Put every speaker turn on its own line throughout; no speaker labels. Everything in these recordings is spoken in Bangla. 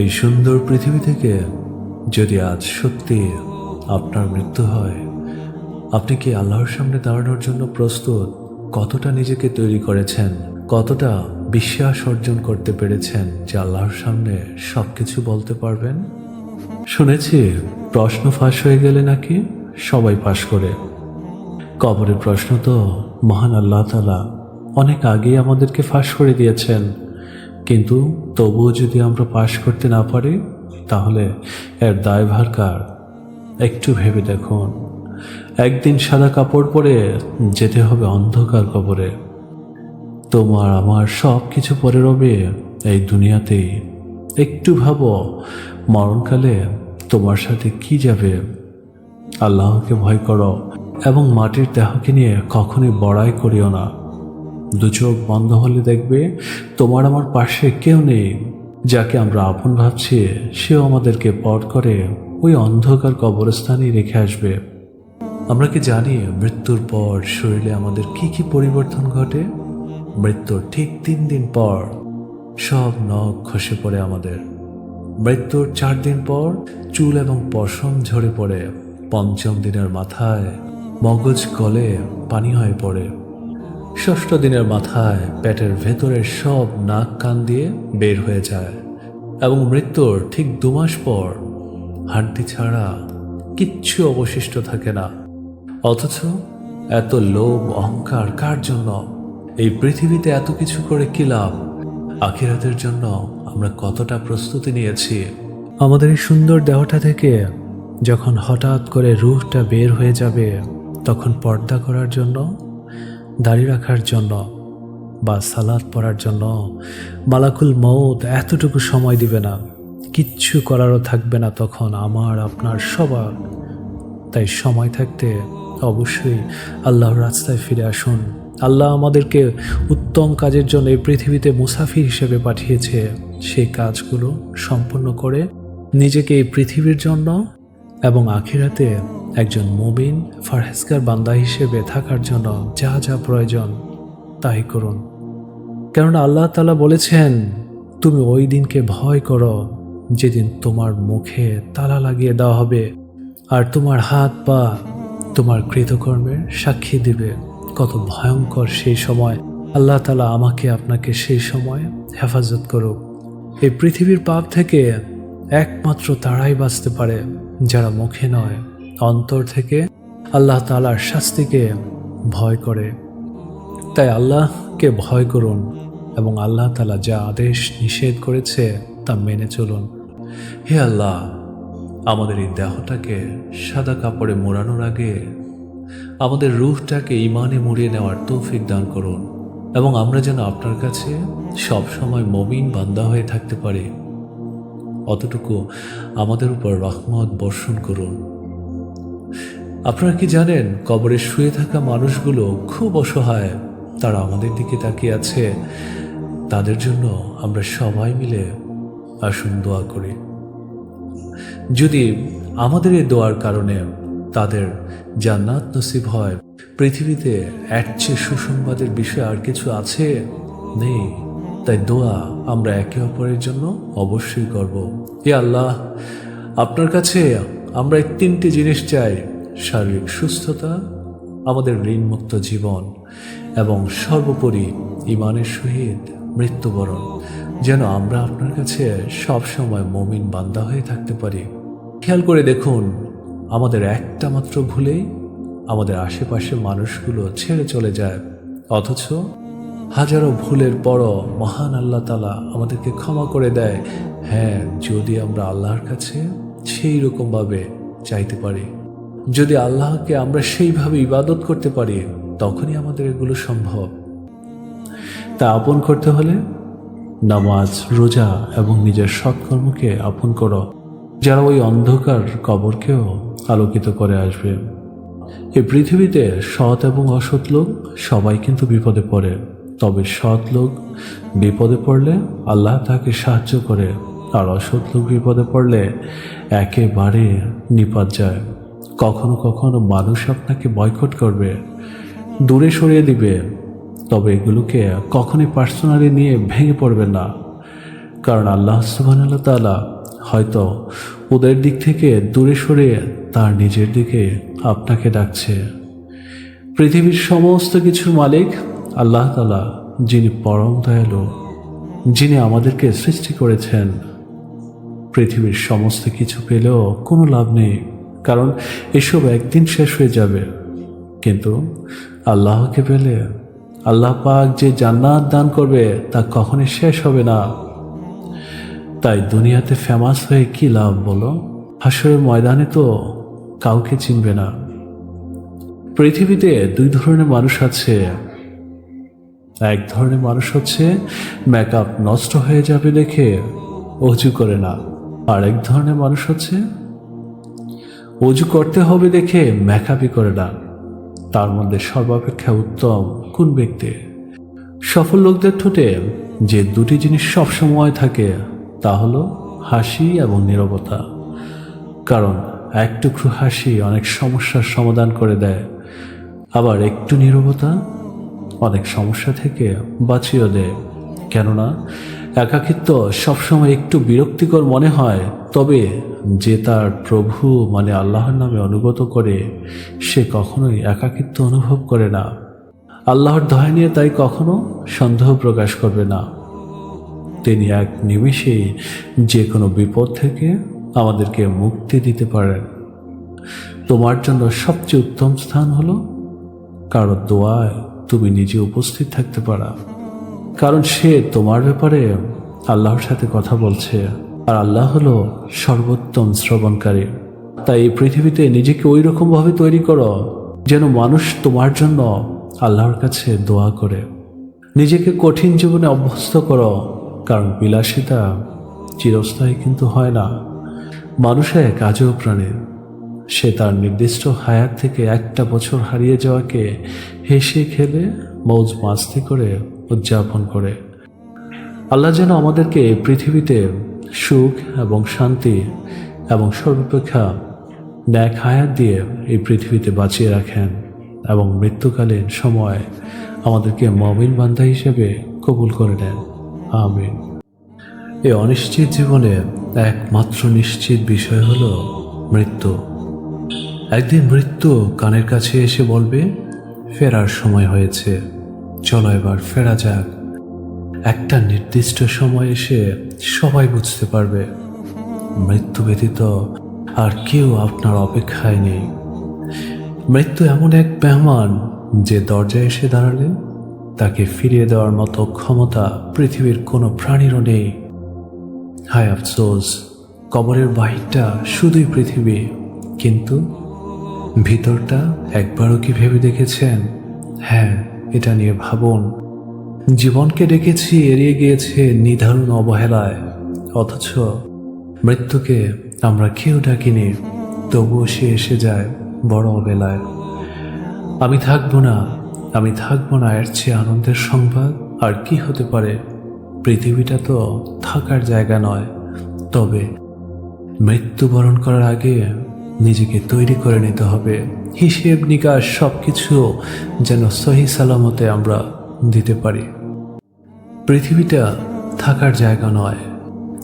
এই সুন্দর পৃথিবী থেকে যদি আজ সত্যি আপনার মৃত্যু হয়, আপনি কি আল্লাহর সামনে দাঁড়ানোর জন্য প্রস্তুত? কতটা নিজেকে তৈরি করেছেন? কতটা বিশ্বাস অর্জন করতে পেরেছেন যে আল্লাহর সামনে সব কিছু বলতে পারবেন? শুনেছি, প্রশ্ন ফাঁস হয়ে গেলে নাকি সবাই ফাঁস করে। কবরের প্রশ্ন তো মহান আল্লাহ তালা অনেক আগেই আমাদেরকে ফাঁস করে দিয়েছেন। কিন্তু তবুও যদি আমরা পাশ করতে না পারি, তাহলে এর দায়ভার কার? একটু ভেবে দেখুন। একদিন সাদা কাপড় পরে যেতে হবে অন্ধকার কবরে। তোমার আমার সব কিছু পরে রবে এই দুনিয়াতেই। একটু ভাবো, মরণকালে তোমার সাথে কি যাবে? আল্লাহকে ভয় করো এবং মাটির দেহকে নিয়ে কখনই বড়াই করিও না। দু চোখ বন্ধ হলে দেখবে তোমার আমার পাশে কেউ নেই, যাকে আমরা আপন ভাবছি, সেও আমাদেরকে পর করে ওই অন্ধকার কবরস্থানেই রেখে আসবে। আমরা কি জানি মৃত্যুর পর শরীরে আমাদের কি কি পরিবর্তন ঘটে? মৃত্যুর ঠিক তিন দিন পর সব নখ খসে পড়ে আমাদের। মৃত্যুর চার দিন পর চুল এবং পশম ঝরে পড়ে। পঞ্চম দিনের মাথায় মগজ গলে পানি হয়ে পড়ে। ষষ্ঠ দিনের মাথায় পেটের ভেতরের সব নাক কান দিয়ে বের হয়ে যায় এবং মৃত্যুর ঠিক দু মাস পর হাড্ডি ছাড়া কিচ্ছু অবশিষ্ট থাকে না। অথচ এত লোভ, অহংকার, কার জন্য? এই পৃথিবীতে এত কিছু করে কি লাভ? আখিরাতের জন্য আমরা কতটা প্রস্তুতি নিয়েছি? আমাদের এই সুন্দর দেহটা থেকে যখন হঠাৎ করে রুহটা বের হয়ে যাবে, তখন পর্দা করার জন্য দাড়ি রাখার জন্য বা সালাদ পড়ার জন্য মালাকুল মৌত এতটুকু সময় দিবে না। কিচ্ছু করারও থাকবে না তখন আমার, আপনার, সবার। তাই সময় থাকতে অবশ্যই আল্লাহর রাস্তায় ফিরে আসুন। আল্লাহ আমাদেরকে উত্তম কাজের জন্য এই পৃথিবীতে মুসাফির হিসেবে পাঠিয়েছে। সেই কাজগুলো সম্পন্ন করে নিজেকে এই পৃথিবীর জন্য এবং আখিরাতে একজন মুমিন ফারহেজগার বান্দা হিসেবে থাকার জন্য যা যা প্রয়োজন তাই করুন। কেননা আল্লাহ তালা বলেছেন, তুমি ওই দিনকে ভয় করো যেদিন তোমার মুখে তালা লাগিয়ে দেওয়া হবে আর তোমার হাত পা তোমার কৃতকর্মের সাক্ষী দিবে। কত ভয়ঙ্কর সেই সময়। আল্লাহ তালা আমাকে আপনাকে সেই সময় হেফাজত করুক। এই পৃথিবীর পাপ থেকে একমাত্র তারাই বাঁচতে পারে। যারা মুখে নয়, অন্তর থেকে আল্লাহ তালার শাস্তিকে ভয় করে। তাই আল্লাহকে ভয় করুন এবং আল্লাহ তালা যা আদেশ নিষেধ করেছে তা মেনে চলুন। হে আল্লাহ, আমাদের এই দেহটাকে সাদা কাপড়ে মোড়ানোর আগে আমাদের রূহটাকে ইমানে মুড়িয়ে নেওয়ার তৌফিক দান করুন এবং আমরা যেন আপনার কাছে সব সময় মমিন বান্দা হয়ে থাকতে পারি। অতটুকু আমাদের উপর রহমত বর্ষণ করুন। আপনারা কি জানেন, কবরে শুয়ে থাকা মানুষগুলো খুব অসহায়। তারা আমাদের দিকে তাকিয়ে আছে। তাদের জন্য আমরা সবাই মিলে আসুন দোয়া করি। যদি আমাদের এই দোয়ার কারণে তাদের জান্নাত নসিব হয়, পৃথিবীতে এর চেয়ে সুসংবাদের বিষয় আর কিছু আছে? নেই। তাই দোয়া আমরা একে অপরের জন্য অবশ্যই করব। এ আল্লাহ, আপনার কাছে আমরা এই তিনটি জিনিস চাই, শারীরিক সুস্থতা, আমাদের ঋণমুক্ত জীবন এবং সর্বোপরি ইমানের সহিত মৃত্যুবরণ, যেন আমরা আপনার কাছে সব সময় মমিন বান্দা হয়ে থাকতে পারি। খেয়াল করে দেখুন, আমাদের একটা মাত্র ভুলেই আমাদের আশেপাশে মানুষগুলো ছেড়ে চলে যায়, অথচ হাজারো ভুলের পরও মহান আল্লাহ তালা আমাদেরকে ক্ষমা করে দেয়। হ্যাঁ যদি আমরা আল্লাহর কাছে সেই রকমভাবে চাইতে পারি, যদি আল্লাহকে আমরা সেইভাবে ইবাদত করতে পারি, তখনই আমাদের এগুলো সম্ভব। তা আপন করতে হলে নামাজ, রোজা এবং নিজের সৎকর্মকে আপন করো যারা ওই অন্ধকার কবরকেও আলোকিত করে আসবে। এই পৃথিবীতে সৎ এবং অসৎ লোক সবাই কিন্তু বিপদে পড়ে। তবে সৎ লোক বিপদে পড়লে আল্লাহ তাকে সাহায্য করে, আর অসৎ লোক বিপদে পড়লে একেবারে নিপাত যায়। কখনো কখনো মানুষ আপনাকে বয়কট করবে, দূরে সরিয়ে দিবে, তবে এগুলোকে কখনই পার্সোনালি নিয়ে ভেঙে পড়বে না। কারণ আল্লাহ সুবহানাহু তাআলা হয়তো ওদের দিক থেকে দূরে সরে তার নিজের দিকে আপনাকে ডাকছে। পৃথিবীর সমস্ত কিছুর মালিক আল্লাহ তালা যিনি পরম দয়ালু, যিনি আমাদেরকে সৃষ্টি করেছেন, পৃথিবীর সমস্ত কিছু পেলেও কোনো লাভ নেই, কারণ এসব একদিন শেষ হয়ে যাবে। কিন্তু আল্লাহকে পেলে আল্লাহ পাক যে জান্নাত দান করবে তা কখনই শেষ হবে না। তাই দুনিয়াতে ফেমাস হয়ে কি লাভ বলো? হাসরের ময়দানে তো কাউকে চিনবে না। পৃথিবীতে দুই ধরনের মানুষ আছে এক ধরনের মানুষ হচ্ছে মেকআপ নষ্ট হয়ে যাবে দেখে অজু করে না। আর এক ধরনের মানুষ হচ্ছে, অজু করতে হবে দেখে মেকআপই করে না। তার মধ্যে সর্বাপেক্ষা উত্তম কোন ব্যক্তি? সফল লোকদের ঠোঁটে যে দুটি জিনিস সবসময় থাকে, তা হলো হাসি এবং নীরবতা। কারণ এক টুকরো হাসি অনেক সমস্যার সমাধান করে দেয়। আবার একটু নীরবতা অনেক সমস্যা থেকে বাঁচিয়ে দেয় কেননা, একাকিত্ব সবসময় একটু বিরক্তিকর মনে হয়, তবে যে তার প্রভু মানে আল্লাহর নামে অনুগত করে, সে কখনোই একাকিত্ব অনুভব করে না। আল্লাহর দয়া নিয়ে তাই কখনো সন্দেহ প্রকাশ করবে না। তিনি এক নিমেষেই যে কোনো বিপদ থেকে আমাদেরকে মুক্তি দিতে পারেন। তোমার জন্য সবচেয়ে উত্তম স্থান হলো কারও দোয়ায় তুমি নিজে উপস্থিত থাকতে পারা। কারণ সে তোমার ব্যাপারে আল্লাহর সাথে কথা বলছে। আর আল্লাহ হলো সর্বোত্তম শ্রবণকারী। তাই এই পৃথিবীতে নিজেকে ওই রকমভাবে তৈরি করো, যেন মানুষ তোমার জন্য আল্লাহর কাছে দোয়া করে। নিজেকে কঠিন জীবনে অভ্যস্ত করো, কারণ বিলাসিতা চিরস্থায়ী কিন্তু হয় না। মানুষ এক আজও প্রাণী সে তার নির্দিষ্ট হায়াত থেকে একটা বছর হারিয়ে যাওয়াকে হেসে খেলে মৌজ মাস্তি করে উদযাপন করে। আল্লাহ যেন আমাদেরকে পৃথিবীতে সুখ এবং শান্তি এবং সর্বাপেক্ষা ন্যাক হায়াত দিয়ে এই পৃথিবীতে বাঁচিয়ে রাখেন এবং মৃত্যুকালীন সময় আমাদেরকে মমিন বান্ধা হিসেবে কবুল করে নেন। আমিন। এই অনিশ্চিত জীবনে একমাত্র নিশ্চিত বিষয় হলো মৃত্যু। একদিন মৃত্যু কানের কাছে এসে বলবে, ফেরার সময় হয়েছে। চলো এবার ফেরা যাক। একটা নির্দিষ্ট সময় এসে সবাই বুঝতে পারবে, মৃত্যু ব্যতীত আর কেউ আপনার অপেক্ষায় নেই। মৃত্যু এমন এক মেহমান যে দরজায় এসে দাঁড়ালে তাকে ফিরিয়ে দেওয়ার মতো ক্ষমতা পৃথিবীর কোনো প্রাণীরও নেই। হায় আফসোস, কবরের বাহিরটা শুধুই পৃথিবী, কিন্তু ভিতরটা একবারও কি ভেবে দেখেছেন? হ্যাঁ এটা নিয়ে ভাবুন। জীবনকে ডেকেছি, এড়িয়ে গিয়েছে নিধারণ অবহেলায়। অথচ মৃত্যুকে আমরা কেউ ডাকিনি, তবুও সে এসে যায় বড় অবেলায় আমি থাকব না, আমি থাকব না, এর চেয়ে আনন্দের সংবাদ আর কি হতে পারে? পৃথিবীটা তো থাকার জায়গা নয়। তবে মৃত্যুবরণ করার আগে নিজেকে তৈরি করে নিতে হবে। হিসেব নিকাশ সব কিছু যেন সহি সালামতে আমরা দিতে পারি। পৃথিবীটা থাকার জায়গা নয়,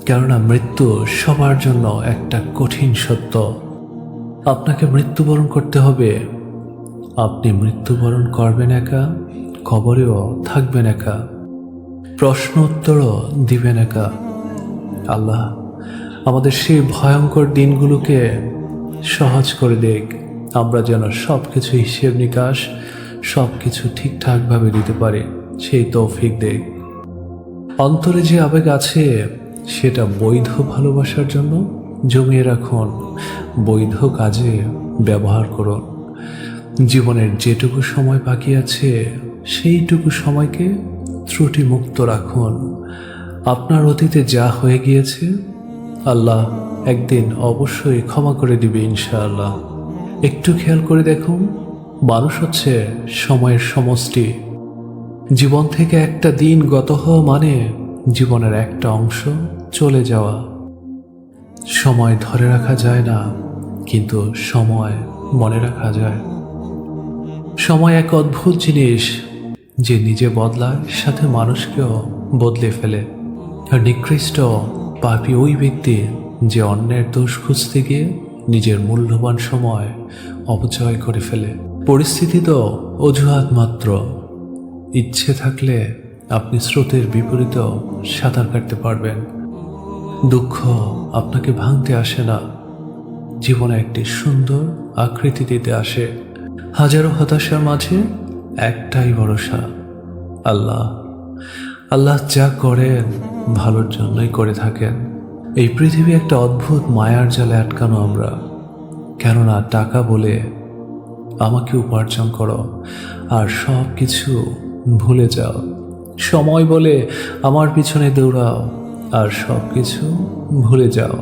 কেননা মৃত্যু সবার জন্য একটা কঠিন সত্য। আপনাকে মৃত্যুবরণ করতে হবে। আপনি মৃত্যুবরণ করবেন একা খবরেও থাকবেন একা। প্রশ্ন উত্তরও দিবেন একা। আল্লাহ, আমাদের সেই ভয়ঙ্কর দিনগুলোকে সহজ করে দেখ। আমরা যেন সব কিছু হিসেব নিকাশ সব কিছু ঠিকঠাকভাবে দিতে পারি। সেই তৌফিক দেখ অন্তরে যে আবেগ আছে, সেটা বৈধ ভালোবাসার জন্য জমিয়ে রাখুন। বৈধ কাজে ব্যবহার করুন। জীবনের যেটুকু সময় বাকি আছে, সেইটুকু সময়কে ত্রুটিমুক্ত রাখুন। আপনার অতীতে যা হয়ে গিয়েছে, আল্লাহ একদিন অবশ্যই ক্ষমা করে দিবে ইনশাআল্লাহ। একটু খেয়াল করে দেখুন, মানুষ হচ্ছে সময়ের সমষ্টি। জীবন থেকে একটা দিন গত হওয়া মানে জীবনের একটা অংশ চলে যাওয়া। সময় ধরে রাখা যায় না, কিন্তু সময় মনে রাখা যায়। সময় এক অদ্ভুত জিনিস, যে নিজে বদলায়, সাথে মানুষকেও বদলে ফেলে। আর নিকৃষ্ট পাপি ওই ব্যক্তি যে অন্যের দোষ খুঁজতে গিয়ে নিজের মূল্যবান সময় অপচয় করে ফেলে। পরিস্থিতি তো অজুহাত মাত্র। ইচ্ছে থাকলে আপনি স্রোতের বিপরীতেও সাঁতার কাটতে পারবেন। দুঃখ আপনাকে ভাঙতে আসে না। জীবনে একটি সুন্দর আকৃতি দিতে আসে। হাজারো হতাশার মাঝে একটাই ভরসা, আল্লাহ। আল্লাহ যা করেন ভালোর জন্যই করে থাকেন। এই পৃথিবী একটা অদ্ভুত মায়ার জালে আটকানো আমরা। কেননা টাকা বলে আমাকে উপার্জন করো আর সব কিছু ভুলে যাও। সময় বলে আমার পিছনে দৌড়াও আর সব কিছু ভুলে যাও।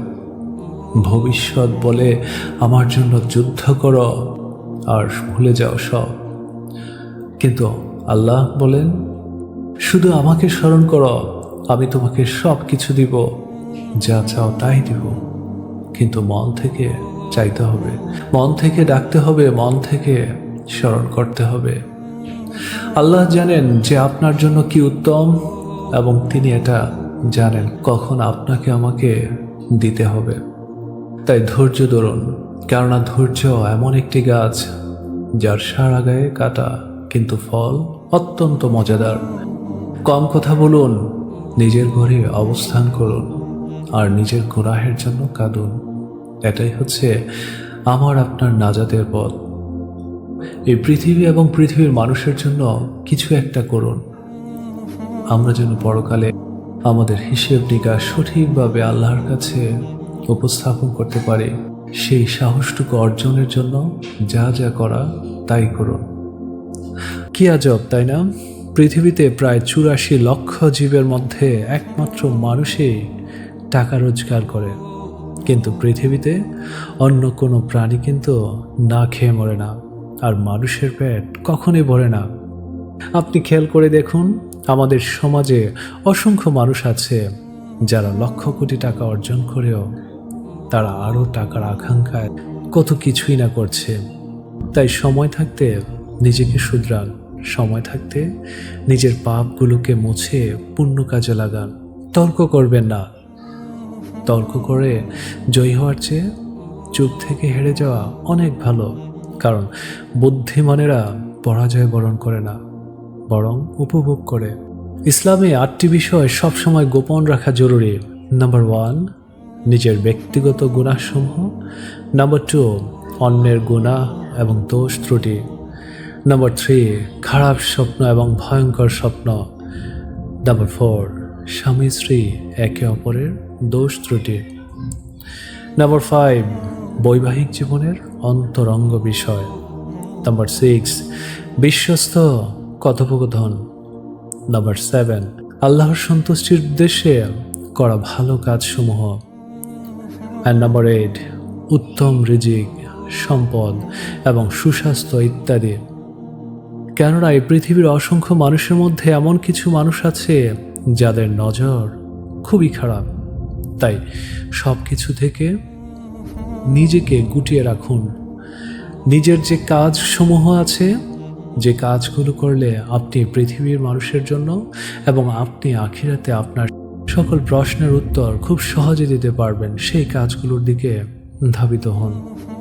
ভবিষ্যৎ বলে আমার জন্য যুদ্ধ করো আর ভুলে যাও সব। কিন্তু আল্লাহ বলেন, শুধু আমাকে স্মরণ করো, আমি তোমাকে সব কিছু দিব। যা চাও তাই দিব। কিন্তু মন থেকে চাইতে হবে। মন থেকে ডাকতে হবে, মন থেকে স্মরণ করতে হবে। আল্লাহ জানেন যে আপনার জন্য কি উত্তম এবং তিনি এটা জানেন কখন আপনাকে আমাকে দিতে হবে। তাই ধৈর্য ধরুন, কেননা ধৈর্য এমন একটি গাছ যার সারা গায়ে কাটা, কিন্তু ফল অত্যন্ত মজাদার। কম কথা বলুন, নিজের ঘরে অবস্থান করুন। আর নিজের গুনাহের জন্য কাঁদুন। এটাই হচ্ছে আমার আপনার নাজাতের পথ। এই পৃথিবী এবং পৃথিবীর মানুষের জন্য কিছু একটা করুন। আমরা যেন পরকালে আমাদের হিসেব নিকাশ সঠিকভাবে আল্লাহর কাছে উপস্থাপন করতে পারি, সেই সাহসটুকু অর্জনের জন্য যা যা করা, তাই করুন। কি আজব, তাই না? পৃথিবীতে প্রায় চুরাশি লক্ষ জীবের মধ্যে একমাত্র মানুষই টাকা রোজগার করে। কিন্তু পৃথিবীতে অন্য কোনো প্রাণী কিন্তু না খেয়ে মরে না, আর মানুষের পেট কখনোই ভরে না। আপনি খেয়াল করে দেখুন, আমাদের সমাজে অসংখ্য মানুষ আছে যারা লক্ষ কোটি টাকা অর্জন করেও তারা আরও টাকার আকাঙ্ক্ষায় কত কিছুই না করছে। তাই সময় থাকতে নিজেকে শুধরান, সময় থাকতে নিজের পাপগুলোকে মুছে পুণ্য কাজে লাগান। তর্ক করবেন না তর্ক করে জয়ী হওয়ার চেয়ে চুপ থেকে হেরে যাওয়া অনেক ভালো, কারণ বুদ্ধিমানেরা পরাজয় বরণ করে না, বরং উপভোগ করে। ইসলামে আটটি বিষয় সবসময় গোপন রাখা জরুরি। নাম্বার ওয়ান, নিজের ব্যক্তিগত গুণাসমূহ। নাম্বার টু, অন্যের গুণা এবং দোষ ত্রুটি। নাম্বার থ্রি, খারাপ স্বপ্ন এবং ভয়ঙ্কর স্বপ্ন। নাম্বার ফোর স্বামী স্ত্রী একে অপরের দোষ ত্রুটি। নাম্বার ফাইভ বৈবাহিক জীবনের অন্তরঙ্গ বিষয়। নাম্বার সিক্স বিশ্বস্ত কথোপকথন। নাম্বার সেভেন আল্লাহর সন্তুষ্টির উদ্দেশ্যে করা ভালো কাজসমূহ। অ্যান্ড নাম্বার এইট উত্তম রিজিক, সম্পদ এবং সুস্বাস্থ্য ইত্যাদি। কেননা এই পৃথিবীর অসংখ্য মানুষের মধ্যে এমন কিছু মানুষ আছে যাদের নজর খুবই খারাপ। তাই সব কিছু থেকে নিজেকে গুটিয়ে রাখুন। নিজের যে কাজসমূহ আছে, যে কাজগুলো করলে আপনি পৃথিবীর মানুষের জন্য এবং আপনি আখিরাতে আপনার সকল প্রশ্নের উত্তর খুব সহজে দিতে পারবেন, সেই কাজগুলোর দিকে ধাবিত হন।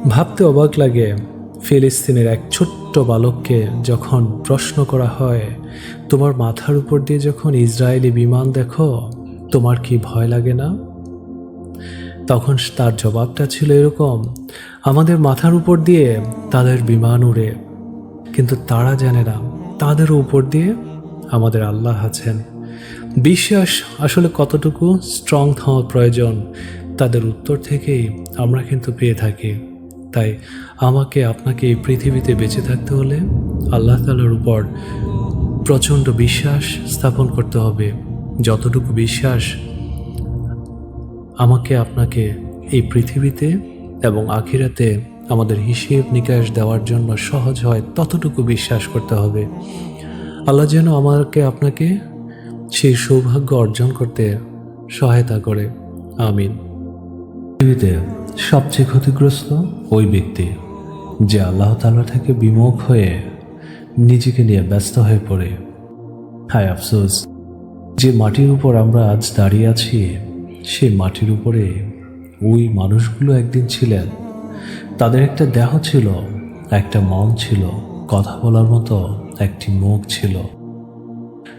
ভাবতে অবাক লাগে, ফিলিস্তিনের এক ছোট্ট বালককে যখন প্রশ্ন করা হয়, তোমার মাথার উপর দিয়ে যখন ইসরায়েলি বিমান দেখো, তোমার কি ভয় লাগে না? তখন তার জবাবটা ছিল এরকম, আমাদের মাথার উপর দিয়ে তাদের বিমান উড়ে কিন্তু তারা জানে না, তাদের উপর দিয়ে আমাদের আল্লাহ আছেন। বিশ্বাস আসলে কতটুকু স্ট্রং হওয়া প্রয়োজন, তাদের উত্তর থেকেই আমরা কিন্তু পেয়ে থাকি। তাই আমাকে আপনাকে এই পৃথিবীতে বেঁচে থাকতে হলে আল্লাহ তালার উপর প্রচণ্ড বিশ্বাস স্থাপন করতে হবে। যতটুকু বিশ্বাস আমাকে আপনাকে এই পৃথিবীতে এবং আখিরাতে আমাদের হিসেব নিকাশ দেওয়ার জন্য সহজ হয় ততটুকু বিশ্বাস করতে হবে। আল্লাহ যেন আমাকে আপনাকে সেই সৌভাগ্য অর্জন করতে সহায়তা করে। আমিন। পৃথিবীতে সবচেয়ে ক্ষতিগ্রস্ত ওই ব্যক্তি যে আল্লাহ তালা থেকে বিমুখ হয়ে নিজেকে নিয়ে ব্যস্ত হয়ে পড়ে। হায় আফসোস, যে মাটির উপর আমরা আজ দাঁড়িয়ে আছি সেই মাটির উপরে ওই মানুষগুলো একদিন ছিলেন। তাদের একটা দেহ ছিল, একটা মন ছিল, কথা বলার মতো একটি মুখ ছিল।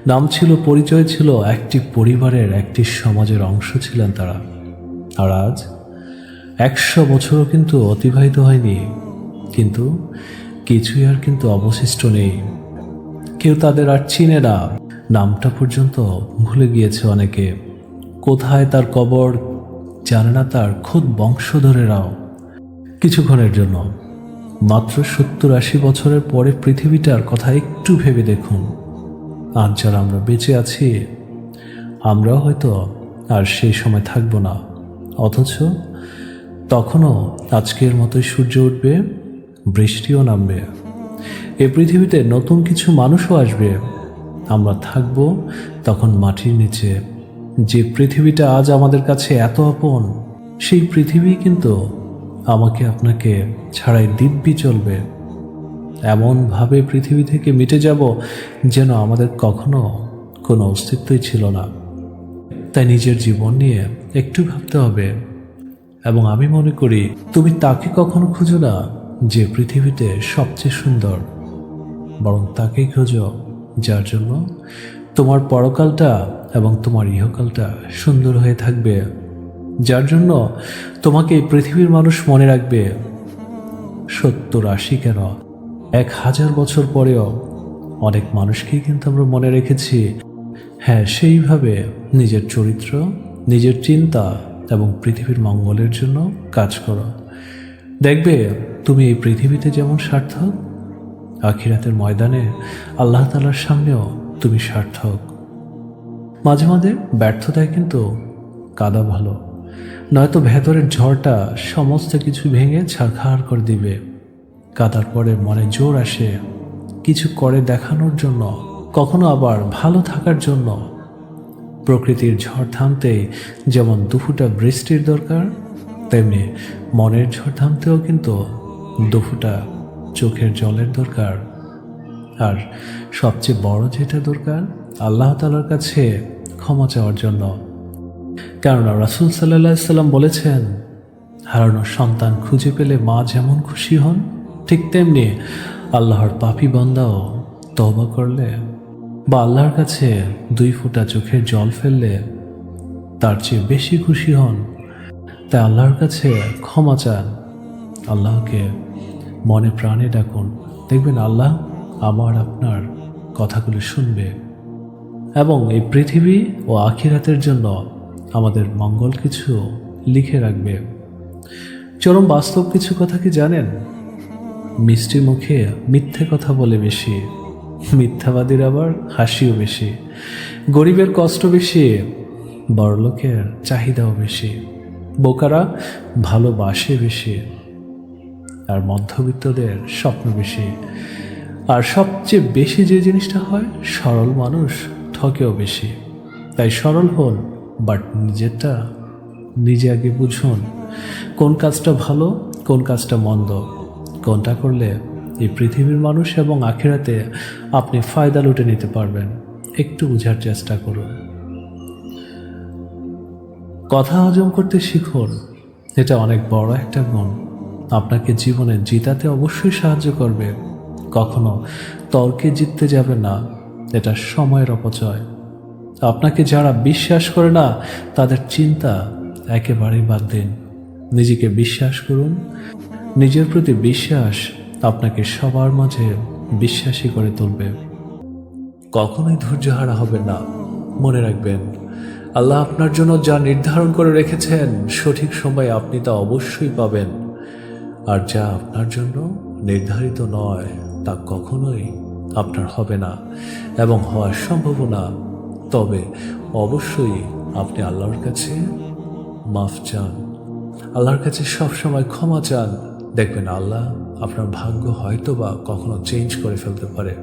নাম ছিল, পরিচয় ছিল, একটি পরিবারের, একটি সমাজের অংশ ছিলেন তারা। আর আজ একশো বছরও কিন্তু অতিবাহিত হয়নি। কিন্তু কিছুই আর কিন্তু অবশিষ্ট নেই। কেউ তাদের আর চিনে না। নামটা পর্যন্ত ভুলে গিয়েছে অনেকে। কোথায় তার কবর, জানে না তার খোদ বংশধরেরাও। কিছুক্ষণের জন্য, মাত্র সত্তর আশি বছরের পরে পৃথিবীটার কথা একটু ভেবে দেখুন। আজ যারা আমরা বেঁচে আছি। আমরাও হয়তো আর সেই সময় থাকব না। অথচ তখনও আজকের মতোই সূর্য উঠবে, বৃষ্টিও নামবে। এই পৃথিবীতে নতুন কিছু মানুষও আসবে। আমরা থাকব তখন মাটির নিচে। যে পৃথিবীটা আজ আমাদের কাছে এত আপন, সেই পৃথিবী কিন্তু আমাকে আপনাকে ছাড়াই দিব্যি চলবে। এমনভাবে পৃথিবী থেকে মিটে যাব যেন আমাদের কখনো কোনো অস্তিত্বই ছিল না। তাই নিজের জীবন নিয়ে একটু ভাবতে হবে। এবং আমি মনে করি, তুমি তাকে কখনো খুঁজো না যে পৃথিবীতে সবচেয়ে সুন্দর, বরং তাকেই খোঁজো, যার জন্য তোমার পরকালটা এবং তোমার ইহকালটা সুন্দর হয়ে থাকবে। যার জন্য তোমাকে এই পৃথিবীর মানুষ মনে রাখবে, সত্তর আশি কেন? এক হাজার বছর পরেও অনেক মানুষকেই কিন্তু আমরা মনে রেখেছি। হ্যাঁ সেইভাবে নিজের চরিত্র, নিজের চিন্তা এবং পৃথিবীর মঙ্গলের জন্য কাজ করো। দেখবে, তুমি এই পৃথিবীতে যেমন সার্থক, আখিরাতের ময়দানে আল্লাহ তালার সামনেও তুমি সার্থক। মাঝে মাঝে ব্যর্থতায় কিন্তু কাদা ভালো। নয়তো ভেতরের ঝড়টা সমস্ত কিছু ভেঙে ছাড়খাড় করে দিবে। কাদার পরে মনে জোর আসে কিছু করে দেখানোর জন্য, কখনো আবার ভালো থাকার জন্য। প্রকৃতির ঝড় থামতেই যেমন দুফুটা বৃষ্টির দরকার, তেমনি মনের ঝড় থামতেও কিন্তু দুফুটা চোখের জলের দরকার। আর সবচেয়ে বড় যেটা দরকার, আল্লাহ তালার কাছে ক্ষমা চাওয়ার জন্য। কেননা রাসুল সাল্লাহ সাল্লাম বলেছেন, হারানো সন্তান খুঁজে পেলে মা যেমন খুশি হন, ঠিক তেমনি আল্লাহর পাপি বন্দাও তবা করলে বা আল্লাহর কাছে দুই ফোঁটা চোখের জল ফেললে তার চেয়ে বেশি খুশি হন। তাই আল্লাহর কাছে ক্ষমা চান, আল্লাহকে মনে প্রাণে ডাকুন। দেখবেন আল্লাহ আমার আপনার কথাগুলো শুনবে এবং এই পৃথিবী ও আখিরাতের জন্য আমাদের মঙ্গল কিছু লিখে রাখবে। চরম বাস্তব কিছু কথা কি জানেন? মিষ্টি মুখে মিথ্যে কথা বলে বেশি, মিথ্যাবাদীর আবার হাসিও বেশি, গরিবের কষ্ট বেশি, বড়লোকের চাহিদাও বেশি, বোকারা ভালোবাসে বেশি, আর মধ্যবিত্তদের স্বপ্ন বেশি। আর সবচেয়ে বেশি যে জিনিসটা হয়, সরল মানুষ ঠকেও বেশি। তাই সরল হন বাট নিজেরটা নিজে আগে বুঝুন। কোন কাজটা ভালো, কোন কাজটা মন্দ। কোনটা করলে এই পৃথিবীর মানুষ এবং আখেরাতে আপনি ফায়দা লুটে নিতে পারবেন, একটু বোঝার চেষ্টা করুন। কথা হজম করতে শিখুন, এটা অনেক বড় একটা গুণ। আপনাকে জীবনে জিতাতে অবশ্যই সাহায্য করবে। কখনো তর্কে জিততে যাবে না। এটা সময়ের অপচয়। আপনাকে যারা বিশ্বাস করে না, তাদের চিন্তা একেবারেই বাদ দিন। নিজেকে বিশ্বাস করুন। নিজের প্রতি বিশ্বাস আপনাকে সবার মাঝে বিশ্বাসী করে তুলবে। কখনোই ধৈর্যহারা হবে না। মনে রাখবেন, আল্লাহ আপনার জন্য যা নির্ধারণ করে রেখেছেন, সঠিক সময়ে আপনি তা অবশ্যই পাবেন। আর যা আপনার জন্য নির্ধারিত নয়। তা কখনোই আপনার হবে না এবং হওয়ার সম্ভাবনা। তবে অবশ্যই আপনি আল্লাহর কাছে মাফ চান। আল্লাহর কাছে সবসময় ক্ষমা চান। দেখবেন আল্লাহ আপনার ভাগ্য হয়তো বা কখনো চেঞ্জ করে ফেলতে পারে।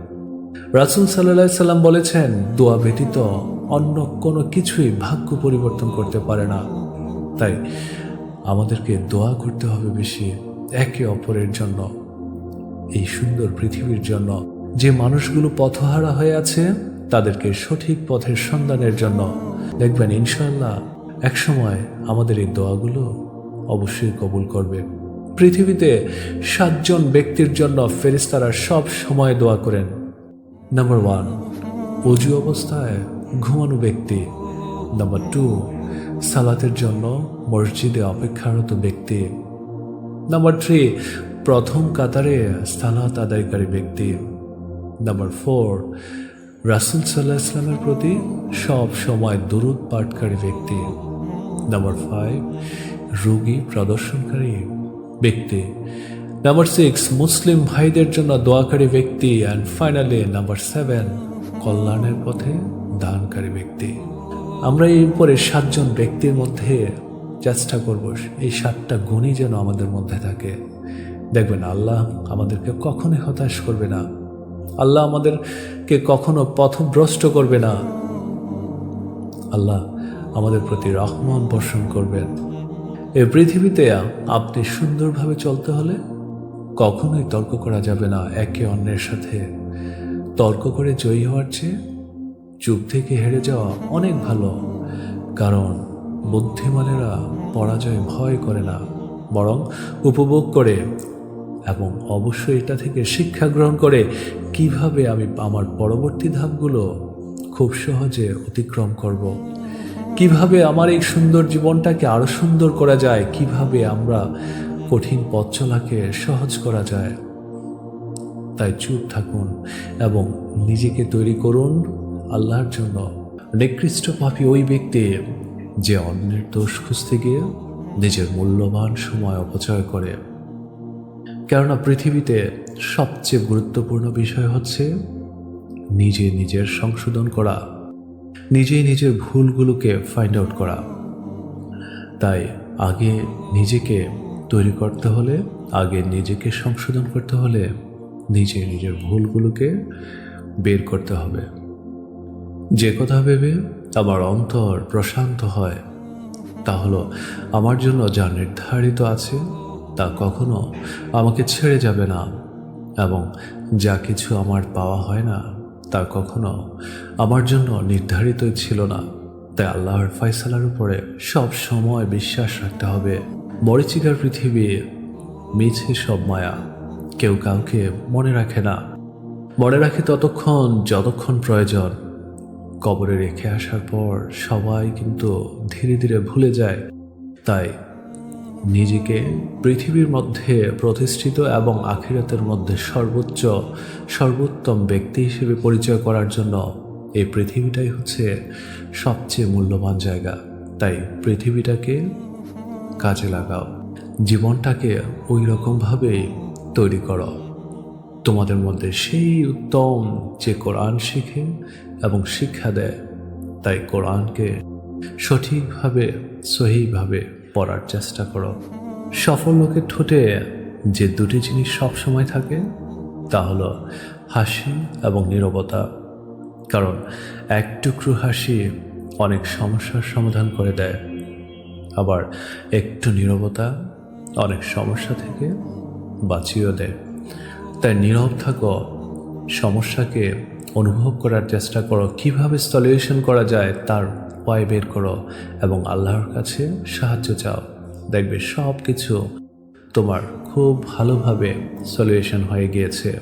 রাসুল সাল্লাহ সাল্লাম বলেছেন, দোয়া ব্যতীত অন্য কোনো কিছুই ভাগ্য পরিবর্তন করতে পারে না। তাই আমাদেরকে দোয়া করতে হবে বেশি একে অপরের জন্য। এই সুন্দর পৃথিবীর জন্য। যে মানুষগুলো পথহারা হয়ে আছে, তাদেরকে সঠিক পথের সন্ধানের জন্য। দেখবেন ইনশাল্লাহ একসময় আমাদের এই দোয়াগুলো অবশ্যই কবুল করবে। পৃথিবীতে সাতজন ব্যক্তির জন্য ফেরিস্তারা সব সময় দোয়া করেন। নাম্বার ওয়ান অজু অবস্থায় ঘুমানো ব্যক্তি। নাম্বার টু সালাতের জন্য মসজিদে অপেক্ষারত ব্যক্তি। নাম্বার থ্রি প্রথম কাতারে সালাত আদায়কারী ব্যক্তি নাম্বার ফোর, রাসুল সাল্লাহ ইসলামের প্রতি সব সময় দুরুদ পাঠকারী ব্যক্তি। নাম্বার ফাইভ, রোগী প্রদর্শনকারী ব্যক্তি। নাম্বার সিক্স, মুসলিম ভাইদের জন্য দোয়াকারী ব্যক্তি। অ্যান্ড ফাইনালি নাম্বার সেভেন, কল্যাণের পথে দানকারী ব্যক্তি। আমরা এই উপরে সাতজন ব্যক্তির মধ্যে চেষ্টা করব এই সাতটা গুণই যেন আমাদের মধ্যে থাকে। দেখবেন আল্লাহ আমাদেরকে কখনোই হতাশ করবে না। আল্লাহ আমাদেরকে কখনো পথভ্রষ্ট করবে না। আল্লাহ আমাদের প্রতি রহমান বর্ষণ করবেন। এই পৃথিবীতে আপনি সুন্দরভাবে চলতে হলে কখনোই তর্ক করা যাবে না, একে অন্যের সাথে। তর্ক করে জয়ী হওয়ার চেয়ে চুপ থেকে হেরে যাওয়া অনেক ভালো, কারণ বুদ্ধিমানেরা পরাজয় ভয় করে না, বরং উপভোগ করে এবং অবশ্যই এটা থেকে শিক্ষা গ্রহণ করে কীভাবে আমি আমার পরবর্তী ধাপগুলো খুব সহজে অতিক্রম করব। কীভাবে আমার এই সুন্দর জীবনটাকে আরও সুন্দর করা যায়, কীভাবে আমরা কঠিন পথ চলাকে সহজ করা যায়। তাই চুপ থাকুন এবং নিজেকে তৈরি করুন আল্লাহর জন্য। নিকৃষ্ট পাপী ওই ব্যক্তি যে অন্যের দোষ খুঁজতে গিয়ে নিজের মূল্যবান সময় অপচয় করে। কেননা পৃথিবীতে সবচেয়ে গুরুত্বপূর্ণ বিষয় হচ্ছে নিজে নিজের সংশোধন করা, নিজেই নিজের ভুলগুলোকে ফাইন্ড আউট করা। তাই আগে নিজেকে তৈরি করতে হলে, আগে নিজেকে সংশোধন করতে হলে নিজে নিজের ভুলগুলোকে বের করতে হবে। যে কথা ভেবে আমার অন্তর প্রশান্ত হয়, তা হলো আমার জন্য যা নির্ধারিত আছে তা কখনো আমাকে ছেড়ে যাবে না এবং যা কিছু আমার পাওয়া হয় না, তা কখনো আমার জন্য নির্ধারিতই ছিল না। তাই আল্লাহর ফয়সালার উপরে সব সময় বিশ্বাস রাখতে হবে। মরিচিকার পৃথিবী মিছে সব মায়া। কেউ কাউকে মনে রাখে না। মনে রাখে ততক্ষণ যতক্ষণ প্রয়োজন। কবরে রেখে আসার পর সবাই কিন্তু ধীরে ধীরে ভুলে যায়। তাই নিজেকে পৃথিবীর মধ্যে প্রতিষ্ঠিত এবং আখিরাতের মধ্যে সর্বোচ্চ, সর্বোত্তম ব্যক্তি হিসেবে পরিচয় করার জন্য এই পৃথিবীটাই হচ্ছে সবচেয়ে মূল্যবান জায়গা। তাই পৃথিবীটাকে কাজে লাগাও। জীবনটাকে ওই রকমভাবেই তৈরি করো। তোমাদের মধ্যে সেই উত্তম যে কোরআন শিখে এবং শিক্ষা দেয়, তাই কোরআনকে সঠিকভাবে, সহিভাবে পড়ার চেষ্টা করো। সফল লোকের ঠোঁটে যে দুটি জিনিস সবসময় থাকে, তা হলো হাসি এবং নীরবতা। কারণ এক টুকরো হাসি অনেক সমস্যার সমাধান করে দেয়। আবার একটু নীরবতা অনেক সমস্যা থেকে বাঁচিয়েও দেয়। তাই নীরব থাকো, সমস্যাকে অনুভব করার চেষ্টা করো। কীভাবে সলিউশন করা যায় তার উপায় বের করো এবং আল্লাহর কাছে সাহায্য চাও। দেখবে সব কিছু তোমার খুব ভালোভাবে সলিউশন হয়ে গিয়েছে।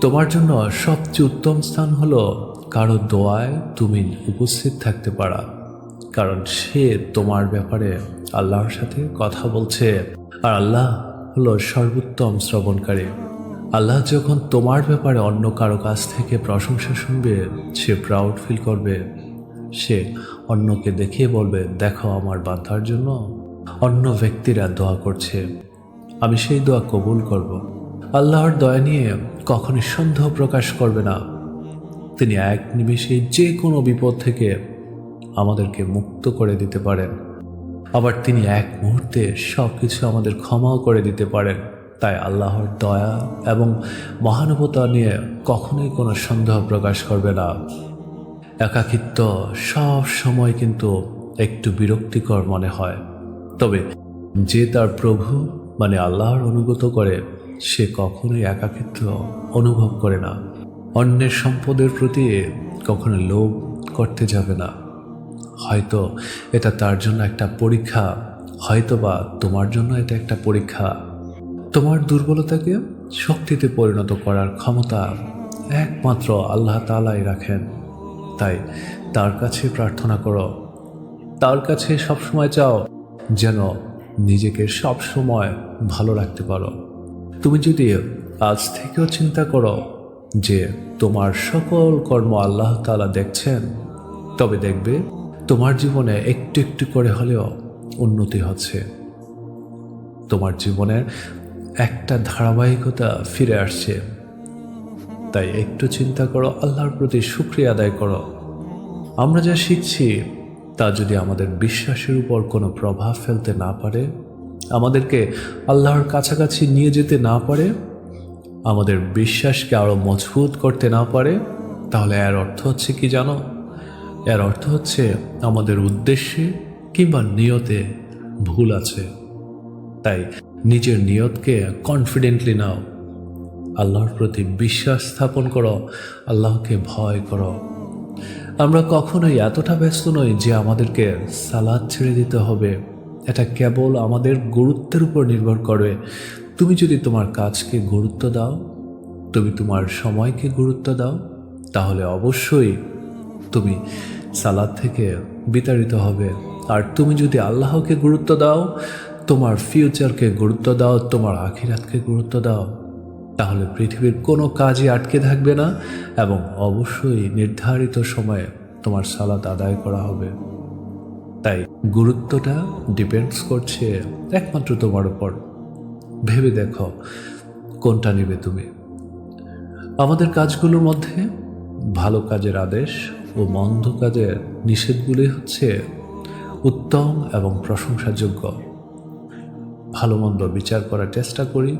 তোমার জন্য সবচেয়ে উত্তম স্থান হলো কারও দোয়ায় তুমি উপস্থিত থাকতে পারা। কারণ সে তোমার ব্যাপারে আল্লাহর সাথে কথা বলছে। আর আল্লাহ হলো সর্বোত্তম শ্রবণকারী। আল্লাহ যখন তোমার ব্যাপারে অন্য কারও কাছ থেকে প্রশংসা শুনবে, সে প্রাউড ফিল করবে। সে অন্যকে দেখিয়ে বলবে, দেখো আমার বান্ধার জন্য অন্য ব্যক্তিরা দোয়া করছে। আমি সেই দোয়া কবুল করব। আল্লাহর দয়া নিয়ে কখনই সন্দেহ প্রকাশ করবে না। তিনি এক নিমেষে যে কোনো বিপদ থেকে আমাদেরকে মুক্ত করে দিতে পারেন। আবার তিনি এক মুহূর্তে সব কিছু আমাদের ক্ষমাও করে দিতে পারেন। তাই আল্লাহর দয়া এবং মহানুভতা নিয়ে কখনোই কোনো সন্দেহ প্রকাশ করবে না। একাকিত্ব সব সময় কিন্তু একটু বিরক্তিকর মনে হয়। তবে যে তার প্রভু মানে আল্লাহর অনুগত করে, সে কখনোই একাকিত্ব অনুভব করে না। অন্যের সম্পদের প্রতি কখনো লোভ করতে যাবে না। হয়তো এটা তার জন্য একটা পরীক্ষা হয়তো বা তোমার জন্য এটা একটা পরীক্ষা। তোমার দুর্বলতাকে শক্তিতে পরিণত করার ক্ষমতা একমাত্র আল্লাহ তালাই রাখেন। তাই তার কাছে প্রার্থনা করো। তার কাছে সবসময় চাও যেন নিজেকে সব সময় ভালো রাখতে পারো। তুমি যদি আজ থেকেও চিন্তা করো যে তোমার সকল কর্ম আল্লাহ তাআলা দেখছেন, তবে দেখবে তোমার জীবনে একটু একটু করে হলেও উন্নতি হচ্ছে। তোমার জীবনের একটা ধারাবাহিকতা ফিরে আসছে। তাই একটু চিন্তা করো, আল্লাহর প্রতি শুক্রিয়া আদায় করো। আমরা যা শিখছি, তা যদি আমাদের বিশ্বাসের উপর কোনো প্রভাব ফেলতে না পারে, আমাদেরকে আল্লাহর কাছাকাছি নিয়ে যেতে না পারে, আমাদের বিশ্বাসকে আরও মজবুত করতে না পারে, তাহলে এর অর্থ হচ্ছে কি জানো? এর অর্থ হচ্ছে আমাদের উদ্দেশ্যে কিংবা নিয়তে ভুল আছে। তাই নিজের নিয়তকে কনফিডেন্টলি নাও। আল্লাহর প্রতি বিশ্বাস স্থাপন করো, আল্লাহকে ভয় করো। আমরা কখনোই এতটা ব্যস্ত নই যে আমাদেরকে সালাদ ছেড়ে দিতে হবে। এটা কেবল আমাদের গুরুত্বের উপর নির্ভর করে। তুমি যদি তোমার কাজকে গুরুত্ব দাও, তুমি তোমার সময়কে গুরুত্ব দাও, তাহলে অবশ্যই তুমি সালাদ থেকে বিতাড়িত হবে। আর তুমি যদি আল্লাহকে গুরুত্ব দাও, তোমার ফিউচারকে গুরুত্ব দাও, তোমার আখিরাতকে গুরুত্ব দাও তাহলে পৃথিবীর কোনো কাজই আটকে থাকবে না এবং অবশ্যই নির্ধারিত সময়ে তোমার সালাত আদায় করা হবে। তাই গুরুত্বটা ডিপেন্ডস করছে একমাত্র তোমার উপর। ভেবে দেখো কোনটা নেবে তুমি। আমাদের কাজগুলোর মধ্যে ভালো কাজের আদেশ ও মন্দ কাজের নিষেধগুলি হচ্ছে উত্তম এবং প্রশংসাযোগ্য। ভালো মন্দ বিচার করার চেষ্টা করি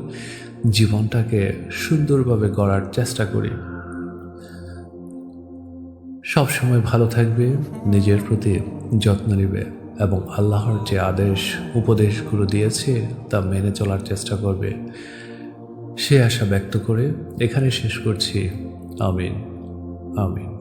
জীবনটাকে সুন্দরভাবে গড়ার চেষ্টা করি। সবসময় ভালো থাকবে, নিজের প্রতি যত্ন নেবে এবং আল্লাহর যে আদেশ, উপদেশগুলো দিয়েছে তা মেনে চলার চেষ্টা করবে। সে আশা ব্যক্ত করে এখানে শেষ করছি। আমিন। আমিন।